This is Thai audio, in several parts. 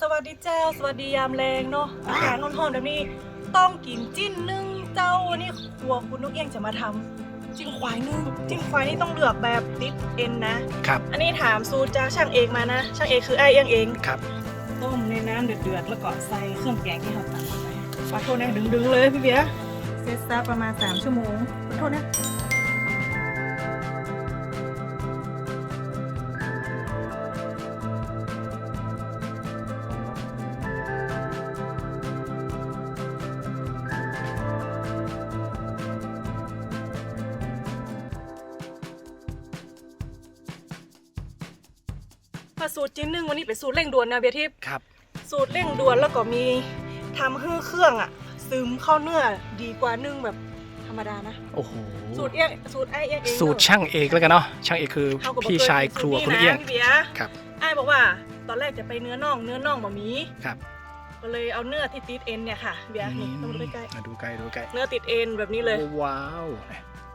สวัสดีเจ้า สวัสดียามแรงเนาะอาหารร้อนๆแบบนี้ ต้องกินจิ้นนึ่งเจ้าวันนี้ครัวคุณนุกเอี้ยงจะมาทำจิ้นควายนึ่งจิ้นควายนี่ต้องเลือกแบบติดเอ็นนะครับอันนี้ถามสูตรจากช่างเอกมานะ ช่างเอกคือไอ้เอี้ยงเองครับต้มในน้ำเดือดๆแล้วก็ใส่เครื่องแกงที่เราตำไปขอโทษนะดึงๆเลยพี่เบียร์เซตซะประมาณ 3 ชั่วโมงขอโทษนะ มาสูตรจิ้นนึ่งวันนี้เป็นสูตรเร่งด่วนนะเบียร์ทิพย์ครับ สูตรเร่งด่วนแล้วก็มีทำให้เครื่องอะซึมเข้าเนื้อดีกว่านึ่งแบบธรรมดานะ โอ้โห สูตรเอี้ยงสูตรไอ้เอี้ยงเองสูตรช่างเอกแล้วกันเนาะ ช่างเอกคือเท่ากับพี่ชายครัวสูตคุณนี้เอี้ยงนะพี่เบียร์ครับ ไอ้บอกว่าตอนแรกจะไปเนื้อน่องเนื้อน่องบะหมี่ครับ ก็เลยเอาเนื้อที่ติดเอ็นเนี่ยค่ะเบียร์นี่ต้องดูใกล้มาดูใกล้ดูใกล้ๆเนื้อติดเอ็นแบบนี้เลยโอ้ว้าว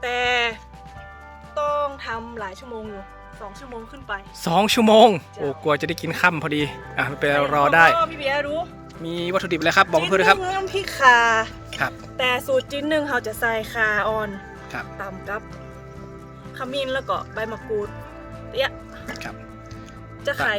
แต่ต้องทำหลายชั่วโมงอยู่ สองชั่วโมงขึ้นไปสองชั่วโมงจ้ะโอ้กลัวจะได้กินค่ำพอดี อะไม่เป็นไรรอได้ แล้วก็พี่เบียร์รู้มีวัตถุดิบอะไรครับ บอกเพื่อนด้วยครับ จิ้นนึ่งน้ำพริกคาครับ แต่สูตรจิ้นหนึ่งเขาจะใส่คาออนครับ ตำกับขมิ้นแล้วก็ใบมะกรูดเตี้ยครับ จะไข่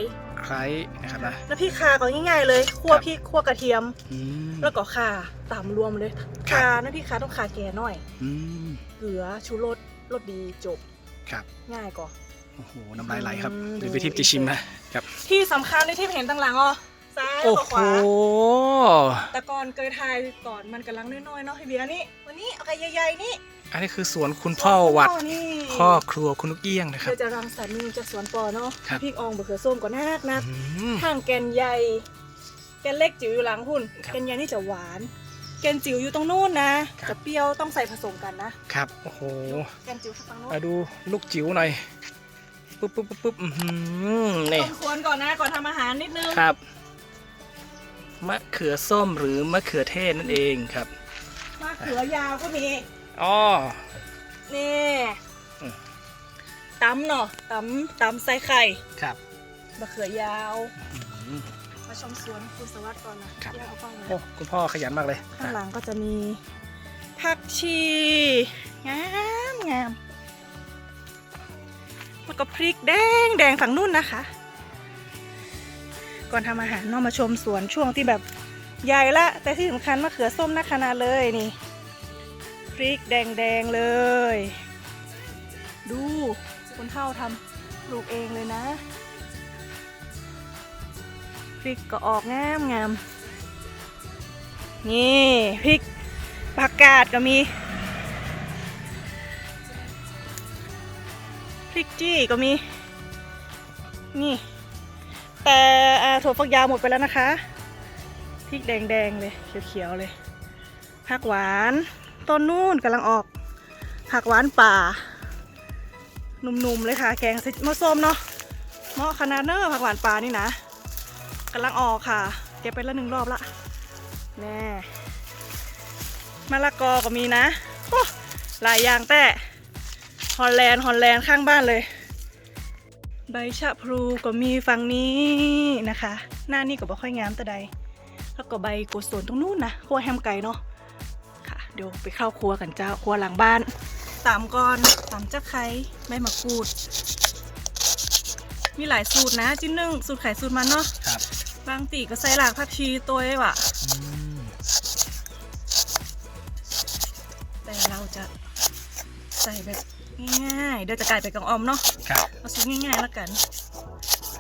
คล้ายนะครับนะแล้วพริกคาก็ง่ายๆเลยคั่วครับ พริกคั่วกระเทียม อืม แล้วก็ข่าตำรวมเลยครับ ข่าน้ำพริกข่าต้องข่าแก่หน่อย อืม เกลือชูรสรสดีจบ ครับ ง่ายกว่าโอ้โหน้ำลายไหลครับอืมเดี๋ยวไปทิพย์จะชิมนะครับที่สำคัญในที่เห็นต่างหลังอ๋อซ้ายโอ้แล้วก็โหขวาแต่ก่อนเคยทายก่อนมันกำลังน้อยๆเนาะให้เบียร์นี่วันนี้เอาไก่ใหญ่ๆนี่อันนี้คือสวนคุณพ่อวัดนี่พ่อครัวคุณลูกเอี้ยงนะครับ เดี๋ยวจะรังสรรค์เมนูจากสวนปอเนาะครับ พริกอองบะเขือส้มก็นักนัก อืม ข้างแกนใหญ่ แกนเล็กจิ๋วอยู่หลังหุ่นครับแกนใหญ่นี่จะหวาน แกนจิ๋วอยู่ตรงนู้นนะ ครับ จะเปรี้ยวต้องใส่ผสมกันนะครับ โอ้โหแกนจิ๋วฝั่งนู้นมาดูลูกจิ๋วหน่อย ปุ๊บปุ๊บปุ๊บปุ๊บอื้อหือนี่ต้มควรก่อนนะก่อนทำอาหารนิดนึงครับมะเขือส้มหรือมะเขือเทศนั่นเองครับมะเขือยาวก็มีอ๋อนี่ตำเนาะตำตำใส่ไข่ครับมะเขือยาวมาชมสวนคุณสวัสดิ์ก่อนนะครับแยกเอากล้องเลยโอ้คุณพ่อขยันมากเลย ข้างหลังก็จะมีผักชีงามงาม แล้วก็พริกแดงแดงฝั่งนู่นนะคะ ก่อนทำอาหารนอกมาชมสวนช่วงที่แบบใหญ่ละ แต่ที่สำคัญมะเขือส้มนักขนาเลยนี่ พริกแดงแดงเลย ดูคนเท่าทำปลูกเองเลยนะ พริกก็ออกงามงามนี่พริกผักกาดก็มี พริกจี้ก็มี นี่ แต่ถั่วฝักยาวหมดไปแล้วนะคะ พริกแดงๆเลย เขียวๆเลย ผักหวาน ต้นนู่นกำลังออก ผักหวานป่า หนุ่มๆเลยค่ะ แกงมะส้มเนาะเหมาะขนาดเนอะผักหวานป่านี่นะกำลังออกค่ะ เก็บไปแล้วหนึ่งรอบละแน่มะละกอก็มีนะ โอ้หลายอย่างแต่ ฮอลแลนด์ฮอลแลนด์ข้างบ้านเลย ใบชะพลูก็มีฝั่งนี้นะคะ หน้านี่ก็บ่ค่อยงามแต่ใด แล้วก็ใบกุศลตรงนู้นนะครัวแฮมไก่เนาะค่ะ เดี๋ยวไปเข้าครัวกันเจ้าครัวหลังบ้านตามก่อนตามเจ้าไข่ใบมะกรูด มีหลายสูตรนะจิ้นนึ่งสูตรไข่สูตรมันเนาะครับบางตีก็ใส่หลากผักชีตัวไอ้ว่ะอืมแต่เราจะใส่แบบ ง่ายๆ เดี๋ยวจะกลายเป็นกองออมเนาะครับเอาสูตรง่ายๆแล้วกัน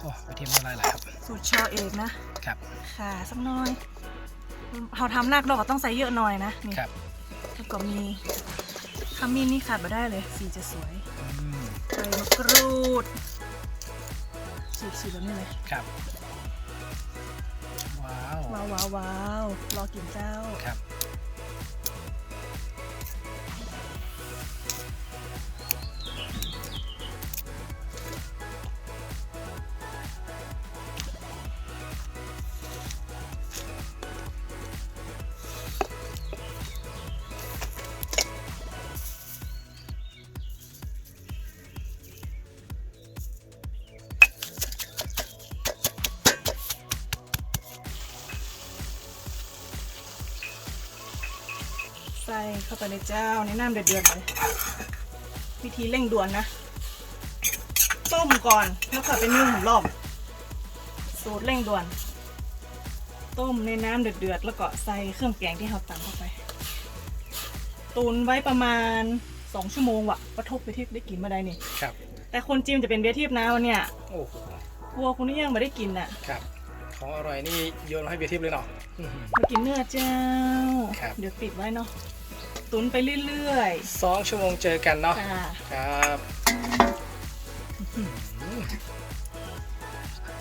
โอ้ไปเทียมน้ำลายไหลครับ สูตรชอเองนะ ครับ ค่ะสักหน่อยเราทำหนักเราก็ต้องใส่เยอะหน่อยนะนี่ครับ แล้วก็มีขมิ้นนี่ขาดมาได้เลย สีจะสวยอืมใบมะกรูดฉีกๆแบบนี้เลย ครับ ว้าว ว้าวว้าวว้าวรอกินเจ้า ครับ ไปเลยเจ้าในน้ำเดือดๆเลยวิธีเร่งด่วนนะ ต้มก่อนแล้วก็ไปนึ่งรอบ สูตรเร่งด่วน ต้มในน้ำเดือดๆแล้วก็ใส่เครื่องแกงที่เราตำเข้าไป ตุนไว้ประมาณสองชั่วโมงว่ะประทบไปที่ได้กินมาได้นี่ครับ แต่คนจิ้มจะเป็นเบียร์ทิพย์นะวันเนี้ยโอ้โหกลัวคุณนี่ยังไม่ได้กินอะ ครับ ของอร่อยนี่โยนมาให้เบียร์ทิพย์เลยเนาะอื้อหือมากินเนื้อเจ้า ครับ เดี๋ยวปิดไว้เนาะ ตุนไปเรื่อยสองชั่วโมงเจอกันเนาะๆค่ะครับ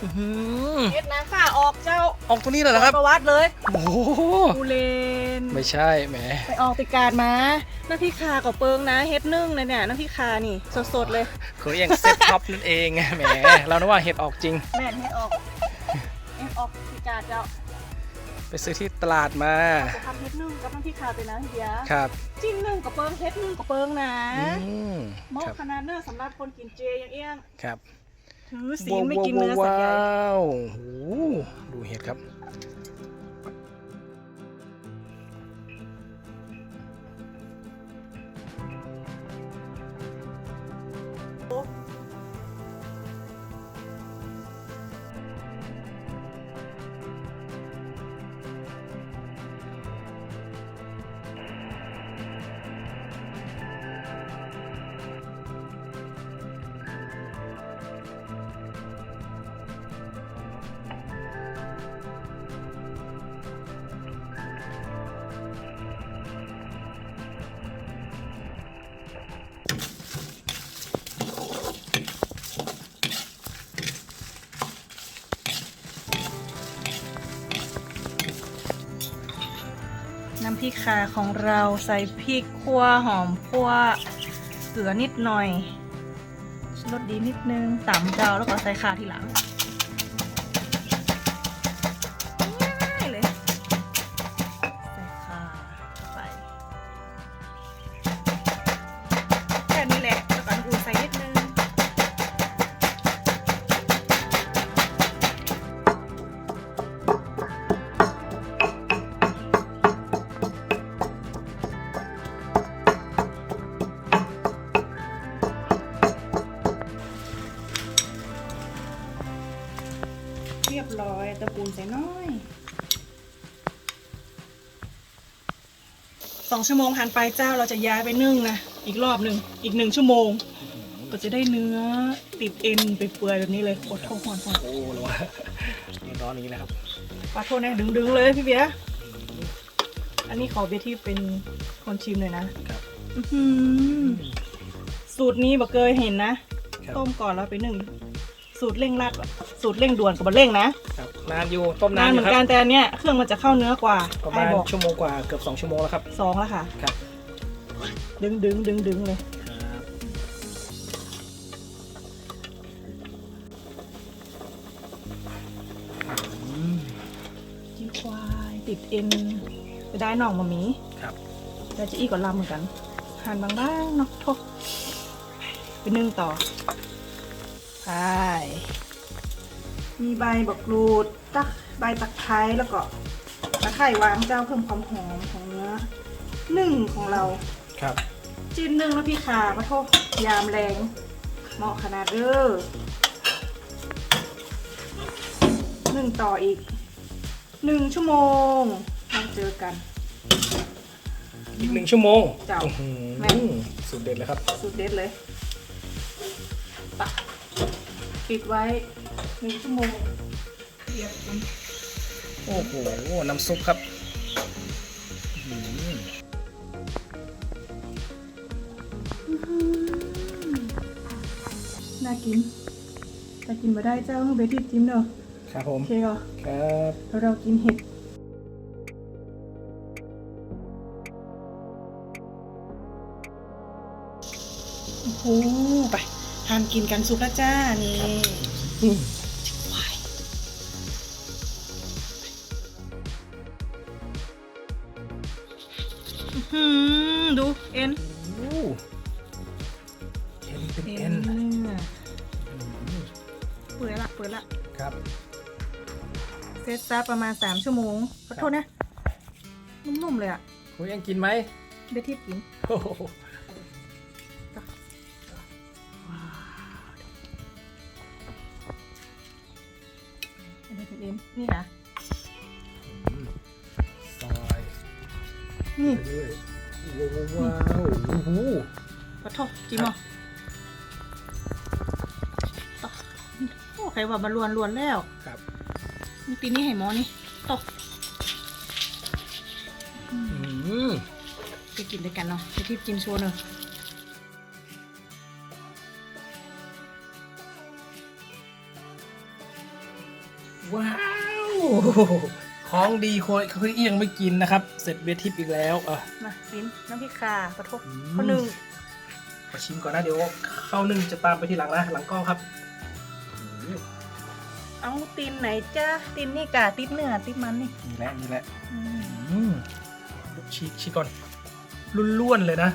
อื้อหือเฮ็ดน้ำฝ่าออกเจ้าออกตัวนี้เลยเหรอครับ ประวัติเลยโอ้โหกูเลน ไม่ใช่แหมไปออกติการมาน้ำพริกคากับเปิงนะเฮ็ดนึ่งเลยเนี่ยน้ำพริกคานี่สดๆเลยเขาเรียกเซ็ตท็อปนั่นเองแหมเรานึกว่าเห็ดออกจริง แม่นเฮ็ดออกเฮ็ดออกติการเจ้า ไปซื้อที่ตลาดมาจะทำเฮ็ดนึ่งกับน้ำพริกคาไปนะเฮียครับจิ้มนึ่งกับเปิงเฮ็ดนึ่งกับเปิงนะอืมเหมาะครับขนาดเนื้อสำหรับคนกินเจอย่างเอี้ยงครับถือศีลไม่กินเนื้อสัตว์ใหญ่ว้าวโอ้โหดูเห็ดครับ น้ำพริกคาของเราใส่พริกคั่วหอมคั่วเกลือนิดหน่อยรสดีนิดนึงต่ำเจ้าแล้วก็ใส่คาทีหลัง สองชั่วโมงผ่านไปเจ้าเราจะย้ายไปนึ่งนะอีกรอบหนึ่งอีกหนึ่งชั่วโมง ก็จะได้เนื้อติดเอ็นไปเปื่อยแบบนี้เลยโคตรหอนหอนโอ้ระวังร้อนอย่างนี้นะครับขอโทษนะดึงดึงๆเลยพี่เบียร์อันนี้ขอเบียร์ที่เป็นคนชิมเลยนะครับอื้อหือสูตรนี้บอกเคยเห็นนะครับต้มก่อนแล้วไปนึ่ง สูตรเร่งรัดสูตรเร่งด่วนกับบัเร่งนะครับนานอยู่ต้มนานนานอเหมืยู่อนคกัรันบแต่อันเนี้ยเครื่องมันจะเข้าเนื้อกว่าประไอ้มาณบอกชั่วโมงกว่าเกือบสองชั่วโมงแล้วครับ สองแล้วค่ะ ครับ ดึงดึงดึงดึงเลยครับอืมจิ้มควายติดเอ็นไปได้หน่องมามีครับ แต่จะอีกกว่าลำเหมือนกันหั่นบางๆเนาะโทษไปนึ่งต่อ ไปมีใบบักกรูดตักใบตะไคร้แล้วก็ตะไคร้วางเจ้าเพิ่มความหอมของเนื้อนึ่งของเราครับ จิ้มนึ่งแล้วพี่ขาปะโทษยามแรงเหมาะขนาดเด้อนึ่งต่ออีกหนึ่งชั่วโมงเราเจอกันอีกหนึ่งชั่วโมงเจ้าอื้อหือแม่สุดเด็ดเลยครับ สุดเด็ดเลยปะ ปิดไว้หนึ่งชั่วโมงเรียบมันโอ้โห น้ำซุปครับน่ากินแต่กินมาได้เจ้าเบทิปจิ้มเนอะครับผม โอเคเหรอครับแล้วเรากินเห็ดโอ้โหไป ทานกินกันซุปแล้วจ้า นี่อืมวายอื้อหือดูเอ็นโอ้เอ็นเป็นเอ็เอ็นนเนื้ออืมเปื่อยละเปื่อยละครับเซตซะประมาณ3ชั่วโมงขอโทษนะ นุ่มๆเลยอะคุณยังกินไหมเบทิปกินโอ้โหอัน นี้เป็นเอ็มนี่นะซอยนี่ไปเรื่อยว้าวโอ้โหปะโทจิมอะโอ้ใครว่ามาลวนลวนๆแล้วครับนี่ปีนี้ให้หมอนี่ตกอืมไปกินด้วยกันเนาะไปทิพย์กินโชว์หนึ่งว้ ของดีคนเขาเอียงไม่กินนะครับ เสร็จเวทิปอีกแล้วอะมากินน้ำพริกข่าปะโทอืมข้าวหนึ่งมาชิมก่อนนะเดี๋ยวข้าวนึ่งจะตามไปทีหลังนะหลังกล้องครับอืมเอาตีนไหนจ้าตีนนี่กะติดเนื้อติดมันนี่นี่แหละนี่แหละอืมอืมชีกชีกก่อนล้วนๆเลยนะ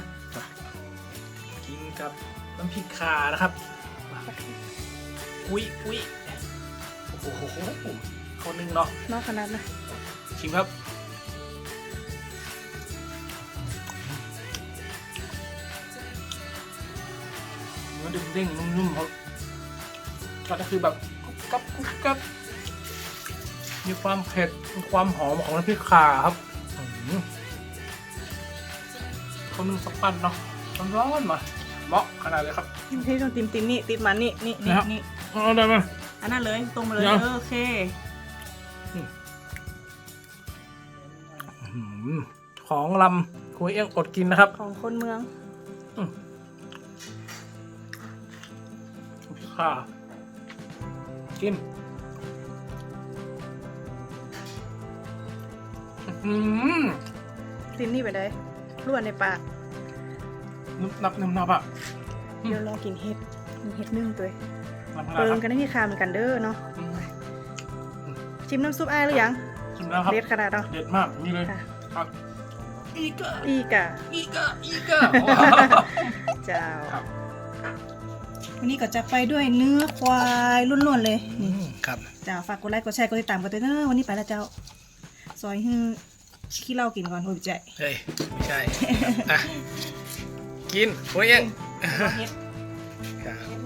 กินกับน้ำพริกข่านะครับ อุ้ยอุ้ยโอ้โห ข้าวนึ่งเนาะนอกขนาดนะชิมครับเนื้อเด้งๆนุ่มๆครับก็คือแบบกุ๊บกับกุ๊บกับมีความเผ็ดมีความหอมของน้ำพริกข่าครับอื้อหือเขานึ่งสักปั้นเนาะร้อนๆมาเหมาะขนาดเลยครับที่ต้องติมตินนี่ติดมันนี่นี่นี่นะครับนี่เอาได้ไหมอันนั้นเลยตรงมาเลยเดี๋ยวเออโอเคอื้อหือ ของลำคุยเอี้ยงอดกินนะครับ ของคนเมืองค่ะกินอืมตินนี่ไปได้ล้วนในปากนึบนับนึบนับอะอืมเดี๋ยวรอกินเห็ดมีเห็ดนึ่งตัวนับขนาดเปิครังบกันได้ที่คาเหมือนกันเด้อเนาะอืม ชิมน้ำซุปอ้ายหรือยังกินแล้วครับ เด็ดขนาดเนาะ เด็ดมากนี่เลยค่ะ ครับอีกอะอีกอะอีกอะอีกอะว้าวเจ้าครับวันนี้ก็จะไปด้วยเนื้อควายล้วนๆเลยอืนี่มครับเจ้าฝากกดไลค์กดแชร์กดติดตามกันด้วยเนอะวันนี้ไปแล้วเจ้า ซอยฮื้อขี้เหล้ากินก่อนโอ้ยใจเฮ้ยไม่ใช่ครับอะกินคุยเอี้ยงเฮ็ดครับเฮ็ดเนื้อ